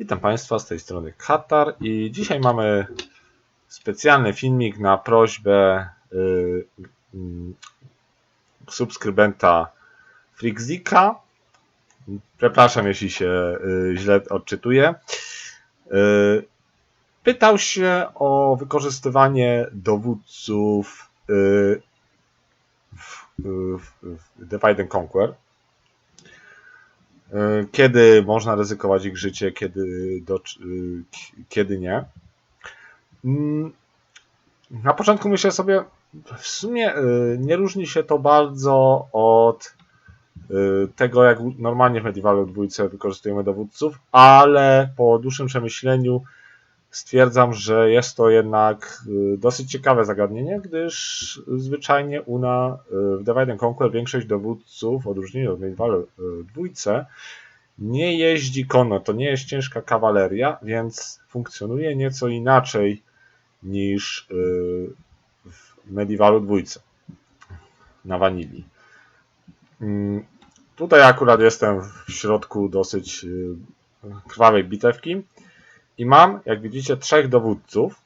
Witam Państwa z tej strony Katar i dzisiaj mamy specjalny filmik na prośbę y, y, subskrybenta Frixzika. Przepraszam, jeśli się y, źle odczytuję. Pytał się o wykorzystywanie dowódców w, w, w Divide and Conquer. Y, Kiedy można ryzykować ich życie, kiedy, do, k- kiedy nie. Mm, Na początku myślę sobie, w sumie y, nie różni się to bardzo od tego, jak normalnie w Medievalu dwójce wykorzystujemy dowódców, ale po dłuższym przemyśleniu stwierdzam, że jest to jednak y, dosyć ciekawe zagadnienie, gdyż zwyczajnie UNA w Divide and Conquer większość dowódców, w odróżnieniu od Medievalu y, dwójce, nie jeździ konno, to nie jest ciężka kawaleria, więc funkcjonuje nieco inaczej niż y, w Medievalu dwójce na wanilii. Mm, Tutaj akurat jestem w środku dosyć krwawej bitewki i mam, jak widzicie, trzech dowódców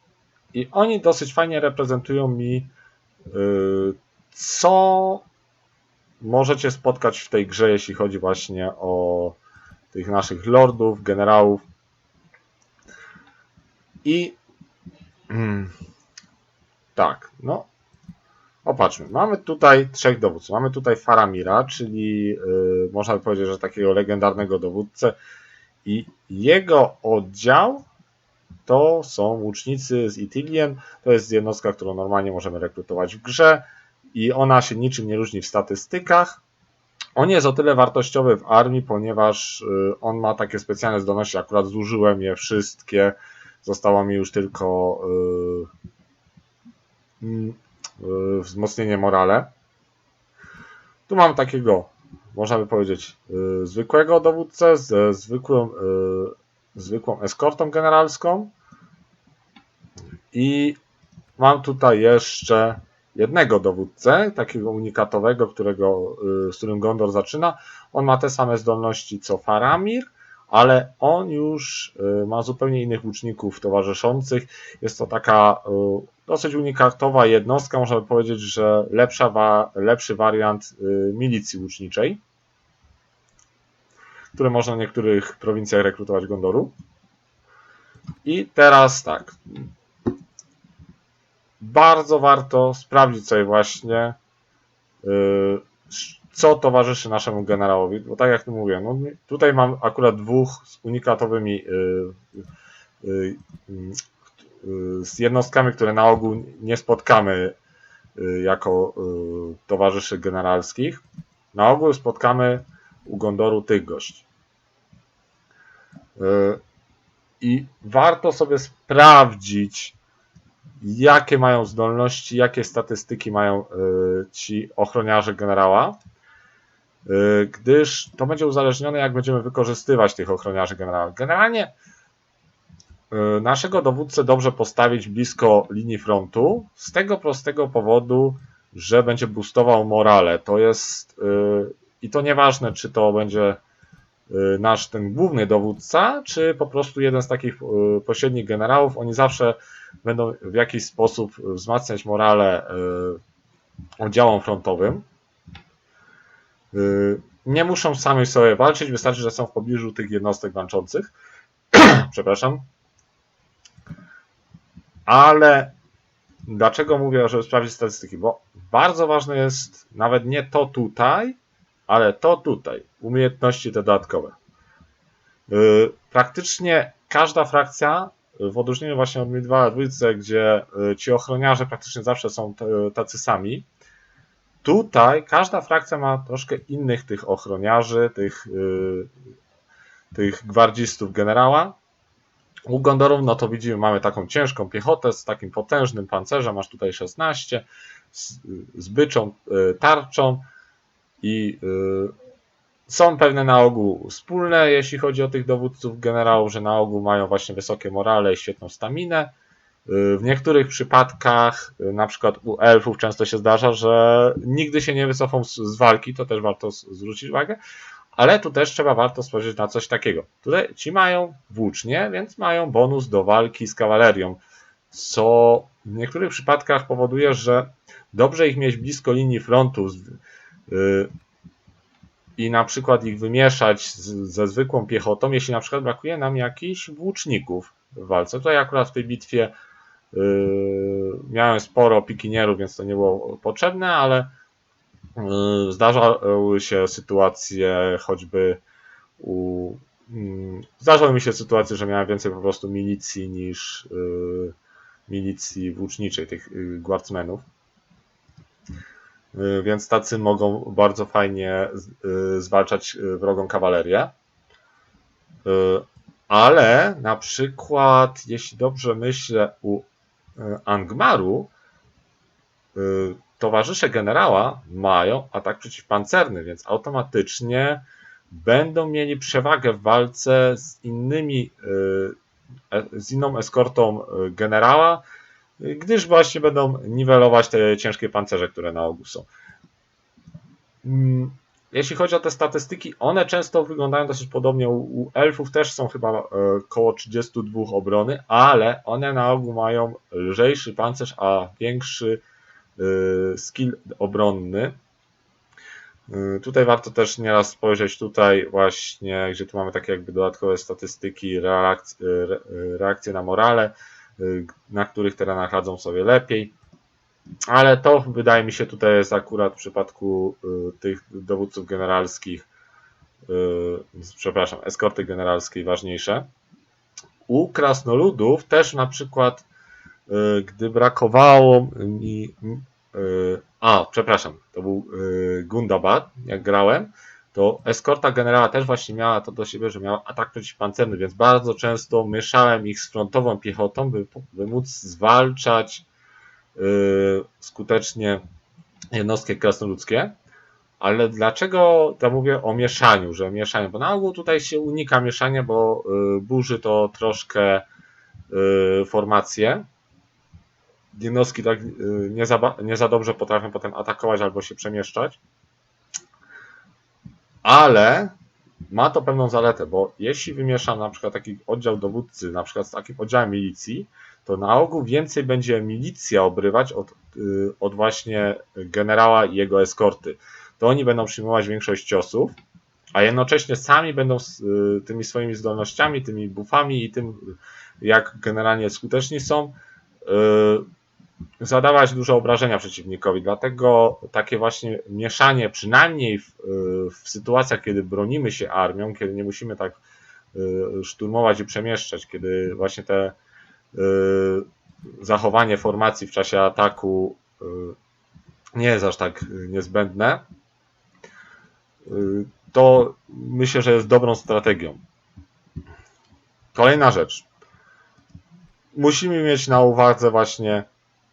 i oni dosyć fajnie reprezentują mi y, co możecie spotkać w tej grze, jeśli chodzi właśnie o tych naszych lordów, generałów. I mm, tak, no. Opatrzmy. Mamy tutaj trzech dowódców. Mamy tutaj Faramira, czyli yy, można by powiedzieć, że takiego legendarnego dowódcę. I jego oddział to są łucznicy z Itilien. To jest jednostka, którą normalnie możemy rekrutować w grze. I ona się niczym nie różni w statystykach. On jest o tyle wartościowy w armii, ponieważ y, on ma takie specjalne zdolności. Akurat zużyłem je wszystkie. Zostało mi już tylko y, mm, y, wzmocnienie morale. Tu mam takiego, można by powiedzieć, y, zwykłego dowódcę ze zwykłą, y, zwykłą eskortą generalską. I mam tutaj jeszcze jednego dowódcę, takiego unikatowego, którego, y, z którym Gondor zaczyna. On ma te same zdolności co Faramir, ale on już y, ma zupełnie innych łuczników towarzyszących. Jest to taka y, dosyć unikatowa jednostka, można by powiedzieć, że lepsza lepszy wariant y, milicji łuczniczej, które można w niektórych prowincjach rekrutować Gondoru. I teraz tak, bardzo warto sprawdzić sobie właśnie, co towarzyszy naszemu generałowi. Bo tak jak mówię, no, tutaj mam akurat dwóch z unikatowymi yy, yy, yy, z jednostkami, które na ogół nie spotkamy jako towarzyszy generalskich. Na ogół spotkamy u Gondoru tych gości. I warto sobie sprawdzić, jakie mają zdolności, jakie statystyki mają y, ci ochroniarze generała, y, gdyż to będzie uzależnione, jak będziemy wykorzystywać tych ochroniarzy generała. Generalnie y, naszego dowódcę dobrze postawić blisko linii frontu, z tego prostego powodu, że będzie boostował morale. To jest y, i to nieważne, czy to będzie y, nasz ten główny dowódca, czy po prostu jeden z takich y, pośrednich generałów. Oni zawsze będą w jakiś sposób wzmacniać morale y, oddziałom frontowym. Y, Nie muszą sami sobie walczyć, wystarczy, że są w pobliżu tych jednostek walczących. Przepraszam. Ale dlaczego mówię, żeby sprawdzić statystyki? Bo bardzo ważne jest nawet nie to tutaj, ale to tutaj. Umiejętności dodatkowe. Y, Praktycznie każda frakcja w odróżnieniu właśnie od Midwala dwójce, gdzie y, ci ochroniarze praktycznie zawsze są tacy sami, tutaj każda frakcja ma troszkę innych tych ochroniarzy, tych, y, tych gwardzistów generała. U Gondorów, no to widzimy, mamy taką ciężką piechotę z takim potężnym pancerzem, masz tutaj 16, z, z byczą y, tarczą i y, są pewne na ogół wspólne, jeśli chodzi o tych dowódców generałów, że na ogół mają właśnie wysokie morale i świetną staminę. Y, W niektórych przypadkach, y, na przykład u elfów często się zdarza, że nigdy się nie wycofą z, walki, to też warto zwrócić uwagę, Ale tu też trzeba warto spojrzeć na coś takiego. Tutaj ci mają włócznie, więc mają bonus do walki z kawalerią, co w niektórych przypadkach powoduje, że dobrze ich mieć blisko linii frontu yy, i na przykład ich wymieszać ze zwykłą piechotą, jeśli na przykład brakuje nam jakichś włóczników w walce. Tutaj akurat w tej bitwie miałem sporo pikinierów, więc to nie było potrzebne, ale yy, zdarzały się sytuacje choćby u yy, zdarzały mi się sytuacje, że miałem więcej po prostu milicji niż yy, milicji włóczniczej, tych yy, guardsmenów. Więc tacy mogą bardzo fajnie zwalczać wrogą kawalerię. Ale na przykład, jeśli dobrze myślę, u Angmaru towarzysze generała mają atak przeciwpancerny, więc automatycznie będą mieli przewagę w walce z innymi, e, z inną eskortą generała, gdyż właśnie będą niwelować te ciężkie pancerze, które na ogół są. Jeśli chodzi o te statystyki, one często wyglądają dosyć podobnie. U elfów też są chyba e, około 32 obrony, ale one na ogół mają lżejszy pancerz, a większy e, skill obronny. E, tutaj warto też nieraz spojrzeć tutaj właśnie, gdzie tu mamy takie jakby dodatkowe statystyki, reakcje, reakcje na morale. Na których terenach radzą sobie lepiej. Ale to wydaje mi się tutaj jest akurat w przypadku y, tych dowódców generalskich, y, przepraszam, eskorty generalskiej ważniejsze. U krasnoludów też na przykład, gdy brakowało mi. A, przepraszam, to był Gundabad, jak grałem to eskorta generała też właśnie miała to do siebie, że miała atak przeciwpancerny, więc bardzo często mieszałem ich z frontową piechotą, by, by móc zwalczać skutecznie jednostki krasnoludzkie. Ale dlaczego to mówię o mieszaniu, że mieszaniu? Bo na ogół tutaj się unika mieszania, bo yy, burzy to troszkę yy, formacje. Jednostki tak nie, za, nie za dobrze potrafią potem atakować albo się przemieszczać ale ma to pewną zaletę, bo jeśli wymieszam na przykład taki oddział dowódcy, na przykład z takim oddziałem milicji, to na ogół więcej będzie milicja obrywać od, y, od właśnie generała i jego eskorty. To oni będą przyjmować większość ciosów, a jednocześnie sami będą y, tymi swoimi zdolnościami, tymi buffami i tym, jak generalnie skuteczni są, y, zadawać duże obrażenia przeciwnikowi. Dlatego takie właśnie mieszanie, przynajmniej w, w, sytuacjach, kiedy bronimy się armią, kiedy nie musimy tak szturmować i przemieszczać, kiedy właśnie te zachowanie formacji w czasie ataku y, nie jest aż tak niezbędne, to myślę, że jest dobrą strategią. Kolejna rzecz. Musimy mieć na uwadze właśnie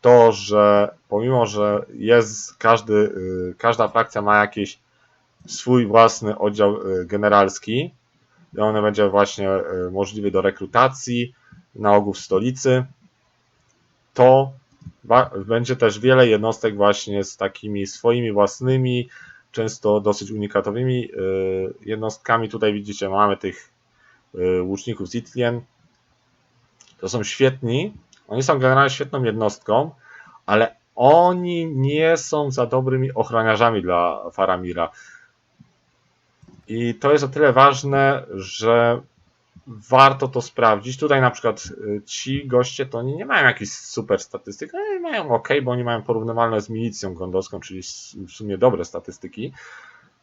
to, że pomimo, że jest każdy, y, każda frakcja ma jakiś swój własny oddział y, generalski, i on będzie właśnie y, możliwy do rekrutacji, na ogół w stolicy, to będzie też wiele jednostek właśnie z takimi swoimi własnymi, często dosyć unikatowymi jednostkami. Tutaj widzicie, mamy tych łuczników Zitlien. To są świetni, oni są generalnie świetną jednostką, ale oni nie są za dobrymi ochroniarzami dla Faramira. I to jest o tyle ważne, że warto to sprawdzić. Tutaj na przykład y, ci goście to oni nie mają jakichś super statystyk, ale mają ok, bo oni mają porównywalne z milicją gondowską, czyli w sumie dobre statystyki,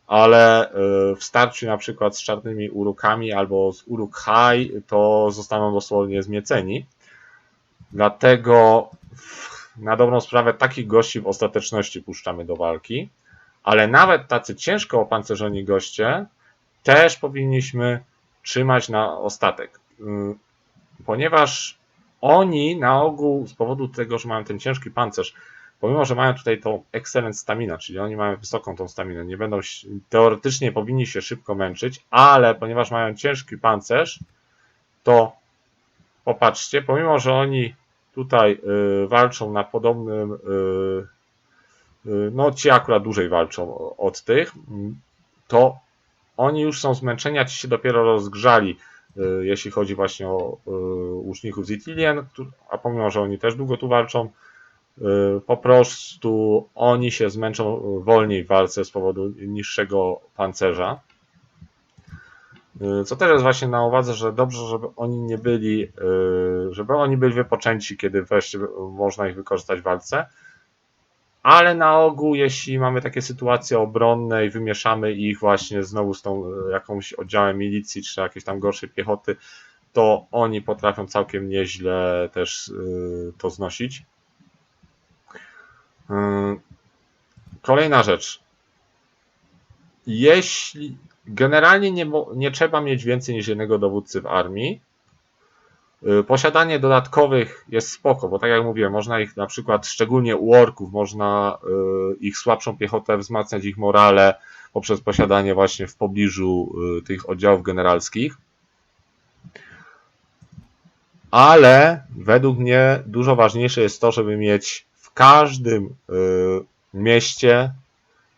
ale y, w starciu na przykład z czarnymi urukami albo z uruk high to zostaną dosłownie zmieceni. Dlatego na dobrą sprawę takich gości w ostateczności puszczamy do walki, ale nawet tacy ciężko opancerzeni goście też powinniśmy trzymać na ostatek. Mm, ponieważ oni na ogół z powodu tego, że mają ten ciężki pancerz, pomimo, że mają tutaj tą excellent stamina, czyli oni mają wysoką tą staminę, nie będą, teoretycznie powinni się szybko męczyć, ale ponieważ mają ciężki pancerz, to popatrzcie, pomimo, że oni tutaj y, walczą na podobnym, y, y, no ci akurat dłużej walczą od tych, to oni już są zmęczeni, a ci się dopiero rozgrzali, y, jeśli chodzi właśnie o y, łuczników z Itilien, któ- a pomimo, że oni też długo tu walczą, y, po prostu oni się zmęczą wolniej w walce z powodu niższego pancerza. Co też jest właśnie na uwadze, że dobrze, żeby oni nie byli, żeby oni byli wypoczęci, kiedy wreszcie można ich wykorzystać w walce. Ale na ogół, jeśli mamy takie sytuacje obronne i wymieszamy ich właśnie znowu z tą y, jakąś oddziałem milicji czy jakiejś tam gorszej piechoty, to oni potrafią całkiem nieźle też y, to znosić. Y, Kolejna rzecz. Jeśli generalnie nie, nie trzeba mieć więcej niż jednego dowódcy w armii, posiadanie dodatkowych jest spoko, bo tak jak mówiłem, można ich na przykład, szczególnie u orków, można y, ich słabszą piechotę wzmacniać ich morale poprzez posiadanie właśnie w pobliżu y, tych oddziałów generalskich. Ale według mnie dużo ważniejsze jest to, żeby mieć w każdym y, mieście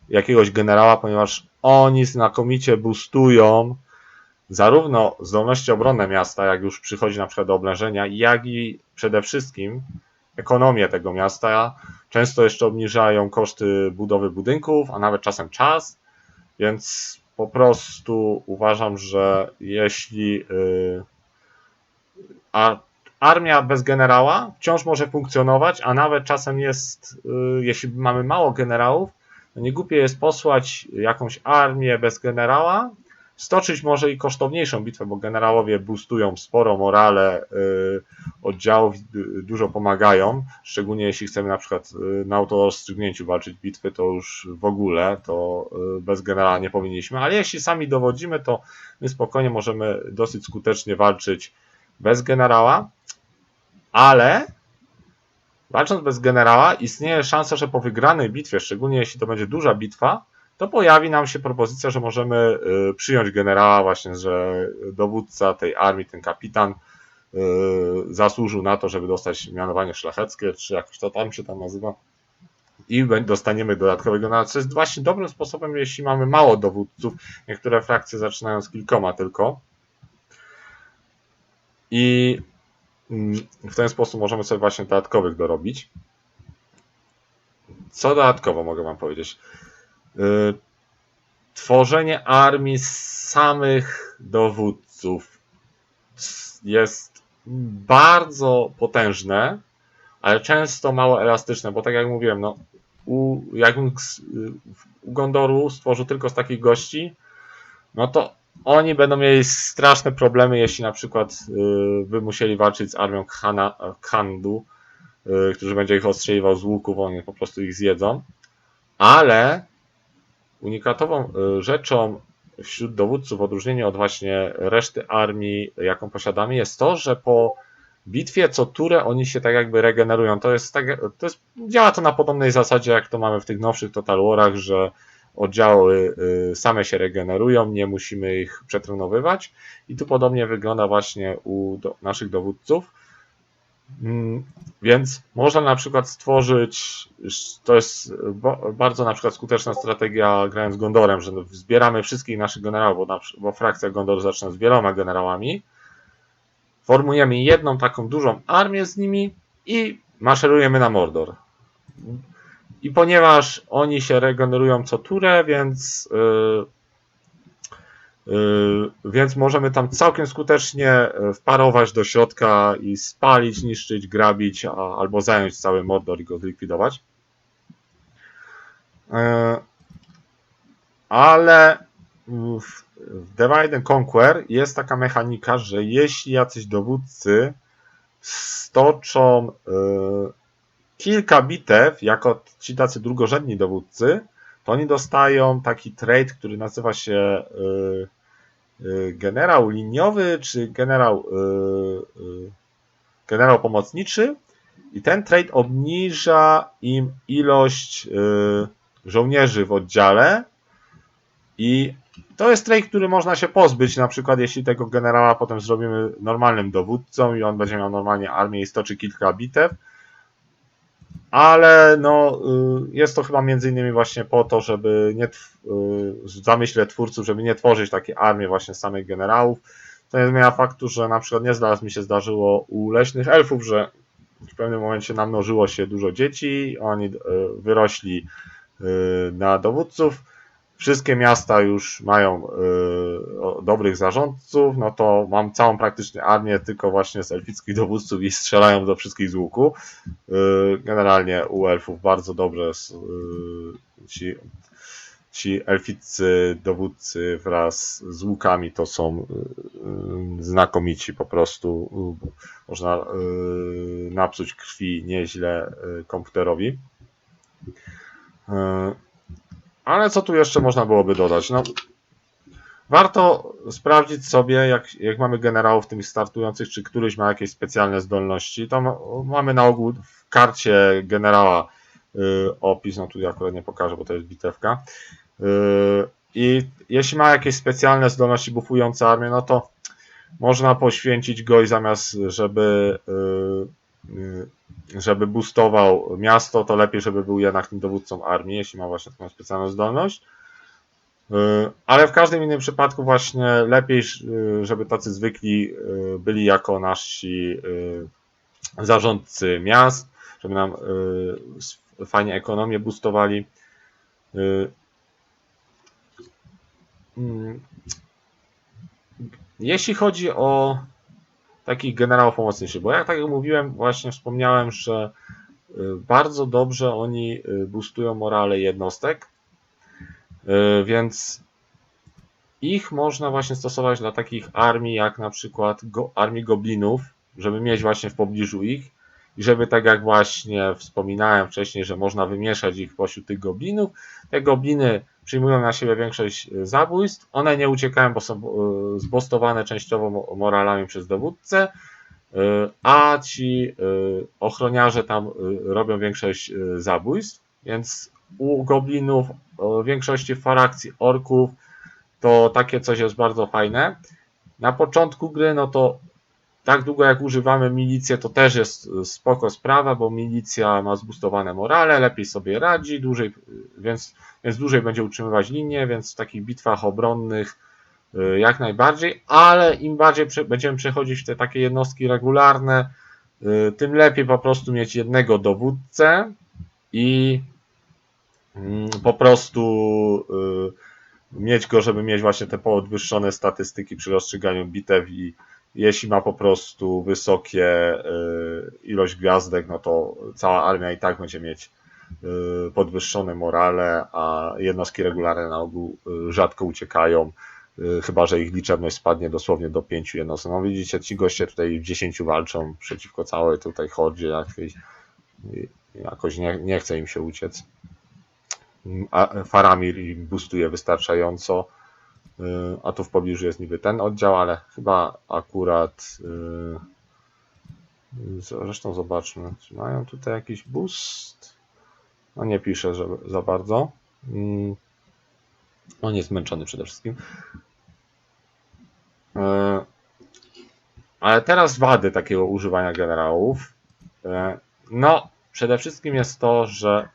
jakiegoś generała, ponieważ oni znakomicie boostują zarówno zdolności obronne miasta, jak już przychodzi na przykład do oblężenia, jak i przede wszystkim ekonomię tego miasta. Często jeszcze obniżają koszty budowy budynków, a nawet czasem czas, więc po prostu uważam, że jeśli a armia bez generała wciąż może funkcjonować, a nawet czasem jest, yy, jeśli mamy mało generałów, nie głupie jest posłać jakąś armię bez generała, stoczyć może i kosztowniejszą bitwę, bo generałowie boostują sporo morale y, oddziałów, dużo pomagają, szczególnie jeśli chcemy na przykład y, na autorozstrzygnięciu walczyć bitwy, to już w ogóle to y, bez generała nie powinniśmy, ale jeśli sami dowodzimy, to my spokojnie możemy dosyć skutecznie walczyć bez generała, ale walcząc bez generała istnieje szansa, że po wygranej bitwie, szczególnie jeśli to będzie duża bitwa, to pojawi nam się propozycja, że możemy y, przyjąć generała właśnie, że dowódca tej armii, ten kapitan y, zasłużył na to, żeby dostać mianowanie szlacheckie, czy jakoś to tam się tam nazywa i dostaniemy dodatkowego generała, co jest właśnie dobrym sposobem, jeśli mamy mało dowódców. Niektóre frakcje zaczynają z kilkoma tylko. I mm, w ten sposób możemy sobie właśnie dodatkowych dorobić. Co dodatkowo mogę Wam powiedzieć? Y, Tworzenie armii z samych dowódców jest bardzo potężne, ale często mało elastyczne, bo tak jak mówiłem, no, u, jakbym s- y, u Gondoru stworzył tylko z takich gości, no to oni będą mieli straszne problemy, jeśli na przykład y, by musieli walczyć z armią Khana, Khandu, y, który będzie ich ostrzeliwał z łuków, oni po prostu ich zjedzą. Ale unikatową y, rzeczą wśród dowódców, w odróżnieniu od właśnie reszty armii, jaką posiadamy, jest to, że po bitwie co turę oni się tak jakby regenerują. To jest tak, to jest, działa to na podobnej zasadzie, jak to mamy w tych nowszych Total Warach, że oddziały y, same się regenerują, nie musimy ich przetrenowywać. I tu podobnie wygląda właśnie u do, naszych dowódców. Mm, Więc można na przykład stworzyć, to jest bardzo na przykład skuteczna strategia grając Gondorem, że zbieramy wszystkich naszych generałów, bo, bo frakcja Gondor zaczyna z wieloma generałami, formujemy jedną taką dużą armię z nimi i maszerujemy na Mordor. I ponieważ oni się regenerują co turę, więc Yy, Więc możemy tam całkiem skutecznie e, wparować do środka i spalić, niszczyć, grabić, a, albo zająć cały Mordor i go zlikwidować. Yy, Ale w Divide and Conquer jest taka mechanika, że jeśli jacyś dowódcy stoczą yy, kilka bitew jako ci tacy drugorzędni dowódcy, to oni dostają taki trade, który nazywa się yy, generał liniowy czy generał, y, y, generał pomocniczy i ten trade obniża im ilość y, żołnierzy w oddziale i to jest trade, który można się pozbyć, na przykład jeśli tego generała potem zrobimy normalnym dowódcą i on będzie miał normalnie armię i stoczy kilka bitew, ale no, y, jest to chyba między innymi właśnie po to, żeby nie, tw- y, w zamyśle twórców, żeby nie tworzyć takiej armii właśnie samych generałów. To nie zmienia faktu, że na przykład nie znalazł mi się zdarzyło u leśnych elfów, że w pewnym momencie namnożyło się dużo dzieci, oni y, wyrośli na dowódców, wszystkie miasta już mają dobrych zarządców, no to mam całą praktycznie armię tylko właśnie z elfickich dowódców i strzelają do wszystkich z łuku. Y, Generalnie u elfów bardzo dobrze y, ci, ci elficcy dowódcy wraz z łukami to są y, znakomici po prostu. Można napsuć krwi nieźle komputerowi. Ale co tu jeszcze można byłoby dodać? No, warto sprawdzić sobie, jak, jak mamy generałów tych startujących, czy któryś ma jakieś specjalne zdolności. To ma- mamy na ogół w karcie generała y, opis, no tu ja akurat nie pokażę, bo to jest bitewka. Y, I jeśli ma jakieś specjalne zdolności bufujące armię, no to można poświęcić go i zamiast, żeby y, y, żeby boostował miasto, to lepiej, żeby był jednak tym dowódcą armii, jeśli ma właśnie taką specjalną zdolność. Y, Ale w każdym innym przypadku właśnie lepiej, y, żeby tacy zwykli y, byli jako nasi zarządcy miast, żeby nam fajnie ekonomię boostowali. Mm, Jeśli chodzi o takich generałów pomocniczych, bo jak tak jak mówiłem, właśnie wspomniałem, że bardzo dobrze oni boostują morale jednostek, więc ich można właśnie stosować dla takich armii, jak na przykład go, armii goblinów, żeby mieć właśnie w pobliżu ich i żeby tak jak właśnie wspominałem wcześniej, że można wymieszać ich pośród tych goblinów, te gobliny przyjmują na siebie większość y, zabójstw, one nie uciekają, bo są y, zbostowane częściowo mo- moralami przez dowódcę, a ci ochroniarze tam robią większość zabójstw, więc u goblinów, o większości frakcji orków, to takie coś jest bardzo fajne. Na początku gry, no to tak długo jak używamy milicję, to też jest y, spoko sprawa, bo milicja ma zbustowane morale, lepiej sobie radzi, dłużej, więc, więc dłużej będzie utrzymywać linię, więc w takich bitwach obronnych y, jak najbardziej, ale im bardziej będziemy przechodzić w te takie jednostki regularne, tym lepiej po prostu mieć jednego dowódcę i po prostu y, mieć go, żeby mieć właśnie te podwyższone statystyki przy rozstrzyganiu bitew i jeśli ma po prostu wysokie y, ilość gwiazdek, no to cała armia i tak będzie mieć y, podwyższone morale, a jednostki regularne na ogół rzadko uciekają, chyba że ich liczebność spadnie dosłownie do pięciu jednostek. No widzicie, ci goście tutaj w 10 walczą przeciwko całej tutaj hordzie jakiejś. Jakoś nie, nie chce im się uciec. Faramir boostuje wystarczająco. Y, A tu w pobliżu jest niby ten oddział, ale chyba akurat. y, Zresztą zobaczmy, czy mają tutaj jakiś boost. No nie pisze że za bardzo. Mm, On jest zmęczony przede wszystkim. Y, Ale teraz wady takiego używania generałów. No, przede wszystkim jest to, że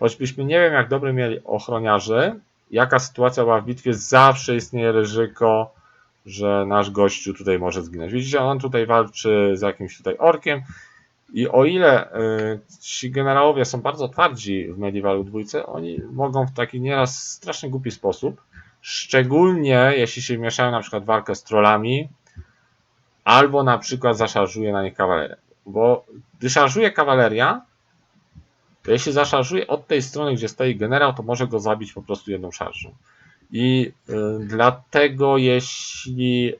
choćbyśmy nie wiem jak dobry mieli ochroniarzy, jaka sytuacja była w bitwie, zawsze istnieje ryzyko, że nasz gościu tutaj może zginąć. Widzicie, on tutaj walczy z jakimś tutaj orkiem i o ile y, ci generałowie są bardzo twardzi w Medievalu dwójce, oni mogą w taki nieraz strasznie głupi sposób, szczególnie jeśli się mieszają na przykład walkę z trollami, albo na przykład zaszarżuje na nich kawaleria. Bo gdy szarżuje kawaleria, to jeśli zaszarżuje od tej strony, gdzie stoi generał, to może go zabić po prostu jedną szarżą. I y, dlatego jeśli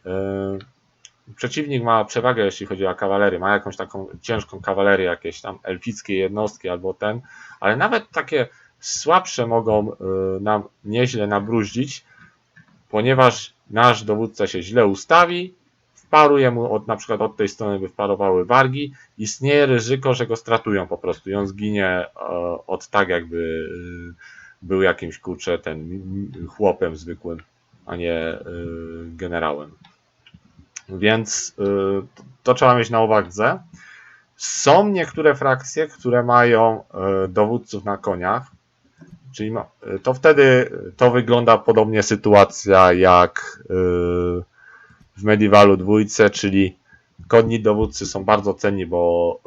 y, przeciwnik ma przewagę, jeśli chodzi o kawalerię, ma jakąś taką ciężką kawalerię, jakieś tam elfickie jednostki albo ten, ale nawet takie słabsze mogą y, nam nieźle nabruździć, ponieważ nasz dowódca się źle ustawi, wparuje mu od, na przykład od tej strony by wparowały wargi, istnieje ryzyko, że go stratują po prostu i on zginie e, od tak jakby y, był jakimś kurczę ten chłopem zwykłym, a nie y, generałem. Więc to, trzeba mieć na uwadze. Są niektóre frakcje, które mają e, dowódców na koniach, czyli e, to wtedy to wygląda podobnie sytuacja jak e, w Medievalu dwójce, czyli konni dowódcy są bardzo cenni, bo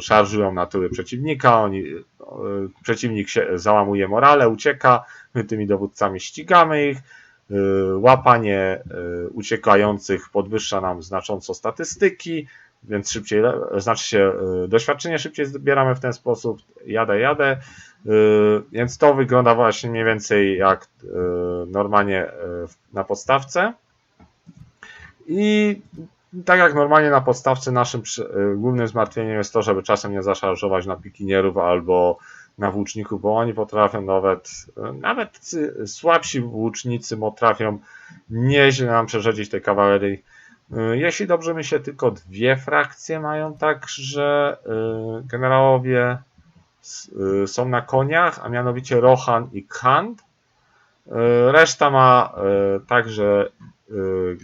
szarżują na tyły przeciwnika, oni, przeciwnik się załamuje morale, ucieka, my tymi dowódcami ścigamy ich, łapanie uciekających podwyższa nam znacząco statystyki, więc szybciej, znaczy się doświadczenie szybciej zbieramy w ten sposób, jadę, jadę, więc to wygląda właśnie mniej więcej jak normalnie na podstawce i tak jak normalnie na podstawce naszym głównym zmartwieniem jest to, żeby czasem nie zaszarżować na pikinierów albo na włóczników, bo oni potrafią nawet, nawet słabsi włócznicy potrafią nieźle nam przerzedzić tej kawalerii Y, jeśli dobrze się tylko dwie frakcje mają tak, że y, generałowie y, są na koniach, a mianowicie Rohan i Kant. Reszta ma tak, że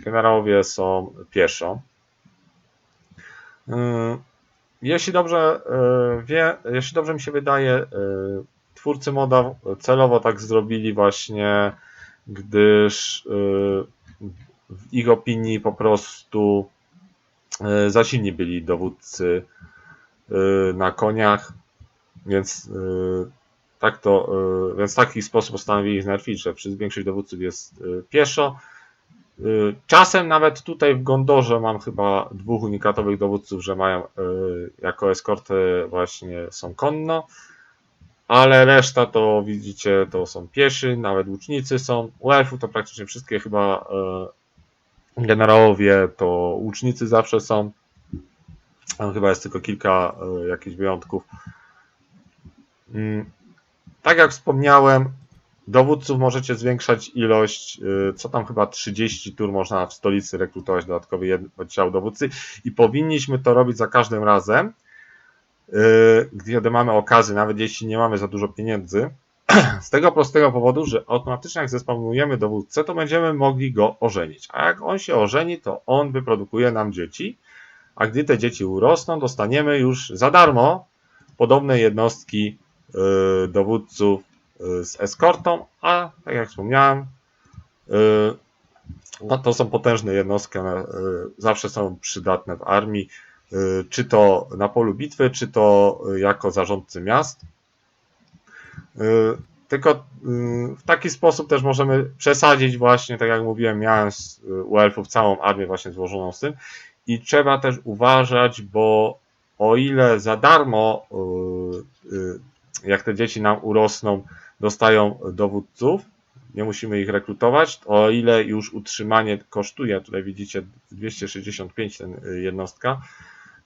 generałowie są pieszo. Jeśli dobrze wie, jeśli dobrze mi się wydaje, twórcy moda celowo tak zrobili właśnie, gdyż w ich opinii po prostu e, za silni byli dowódcy e, na koniach, więc e, tak to, więc w taki sposób postanowili ich znerfić, że większość dowódców jest pieszo. Czasem nawet tutaj w Gondorze mam chyba dwóch unikatowych dowódców, że mają jako eskortę właśnie są konno, ale reszta to widzicie to są pieszy, nawet łucznicy są. U to praktycznie wszystkie chyba generałowie to łucznicy zawsze są. Chyba jest tylko kilka y, jakichś wyjątków. Tak jak wspomniałem, dowódców możecie zwiększać ilość, y, co tam chyba 30 tur można w stolicy rekrutować dodatkowy oddział dowódcy i powinniśmy to robić za każdym razem, y, gdy mamy okazję, nawet jeśli nie mamy za dużo pieniędzy, z tego prostego powodu, że automatycznie jak zespamujemy dowódcę, to będziemy mogli go ożenić. A jak on się ożeni, to on wyprodukuje nam dzieci, a gdy te dzieci urosną, dostaniemy już za darmo podobne jednostki dowódców yy, z eskortą, a tak jak wspomniałem, yy, no to są potężne jednostki, one zawsze są przydatne w armii, czy to na polu bitwy, czy to jako zarządcy miast. Y, tylko y, w taki sposób też możemy przesadzić właśnie, tak jak mówiłem, miałem u elfów całą armię właśnie złożoną z tym i trzeba też uważać, bo o ile za darmo, y, jak te dzieci nam urosną, dostają dowódców, nie musimy ich rekrutować, o ile już utrzymanie kosztuje, tutaj widzicie 265 ten jednostka,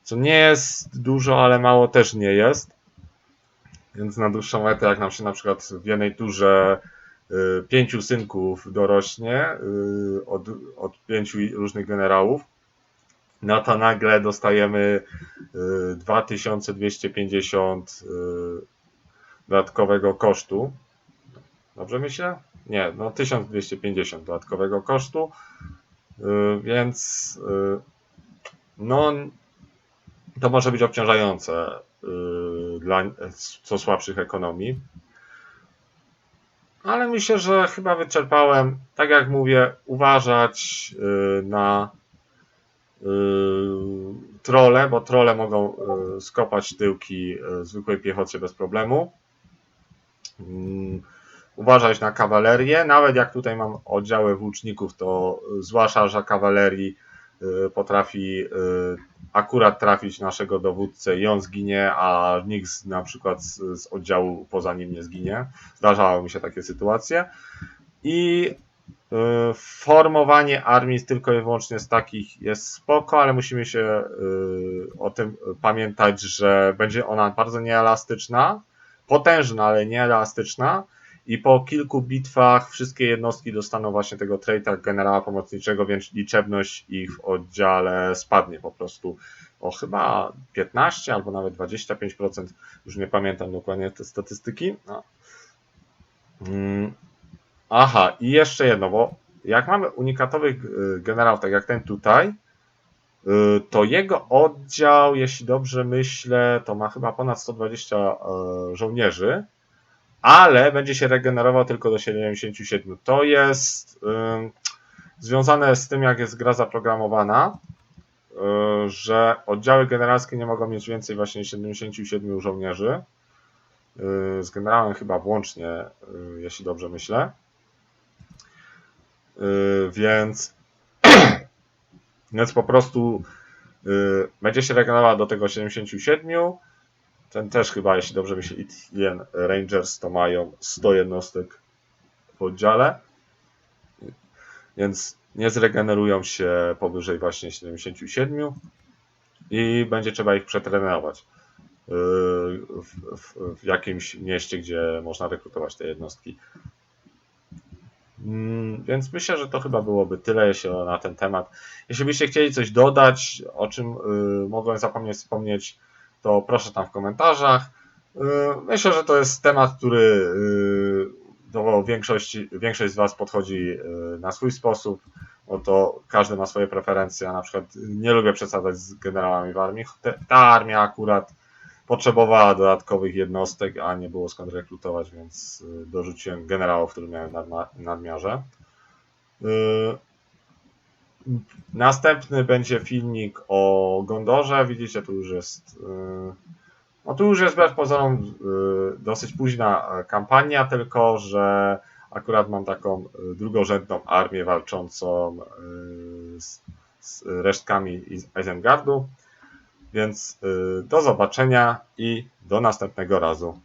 co nie jest dużo, ale mało też nie jest, więc na dłuższą metę, jak nam się na przykład w jednej turze y, pięciu synków dorośnie y, od, od pięciu różnych generałów, no to nagle dostajemy 2250 y, dodatkowego kosztu. Dobrze myślę? Nie, no 1250 dodatkowego kosztu, więc no to może być obciążające Y, dla co słabszych ekonomii. Ale myślę, że chyba wyczerpałem, tak jak mówię, uważać y, na y, trole, bo trole mogą skopać tyłki zwykłej piechocie bez problemu. Mm, uważać na kawalerię, nawet jak tutaj mam oddziały włóczników, to zła szarża kawalerii potrafi akurat trafić naszego dowódcę i on zginie, a nikt z, na przykład z, z oddziału poza nim nie zginie. Zdarzały mi się takie sytuacje. I y, formowanie armii tylko i wyłącznie z takich jest spoko, ale musimy się y, o tym pamiętać, że będzie ona bardzo nieelastyczna, potężna, ale nieelastyczna i po kilku bitwach wszystkie jednostki dostaną właśnie tego traita generała pomocniczego, więc liczebność ich w oddziale spadnie po prostu o chyba 15 albo nawet 25%, już nie pamiętam dokładnie te statystyki. No. Mm. Aha, i jeszcze jedno, bo jak mamy unikatowych y, generałów, tak jak ten tutaj, To jego oddział, jeśli dobrze myślę, to ma chyba ponad 120 e, żołnierzy, ale będzie się regenerował tylko do 77. To jest ym, związane z tym, jak jest gra zaprogramowana, y, że oddziały generalskie nie mogą mieć więcej właśnie 77 żołnierzy. Y, Z generałem chyba włącznie, y, jeśli dobrze myślę. Y, Więc, więc po prostu y, będzie się regenerował do tego 77. Ten też chyba, jeśli dobrze myślę, Italian Rangers to mają 100 jednostek w oddziale. Więc nie zregenerują się powyżej właśnie 77 i będzie trzeba ich przetrenować yy, w, w, w jakimś mieście, gdzie można rekrutować te jednostki. Mm, Więc myślę, że to chyba byłoby tyle jeśli na ten temat. Jeśli byście chcieli coś dodać, o czym yy, mogłem zapomnieć wspomnieć, to proszę tam w komentarzach. Yy, Myślę, że to jest temat, który yy, do większości, większość z Was podchodzi na swój sposób, bo to każdy ma swoje preferencje. Ja na przykład nie lubię przesadzać z generałami w armii. Ta armia akurat potrzebowała dodatkowych jednostek, a nie było skąd rekrutować, więc yy, dorzuciłem generałów, których miałem w nadmiarze. Yy, Następny będzie filmik o Gondorze. Widzicie, tu już jest. yy, No tu już jest wbrew pozorom dosyć późna kampania, tylko że akurat mam taką y, drugorzędną armię walczącą z, z resztkami Is- Isengardu. Więc yy, do zobaczenia i do następnego razu.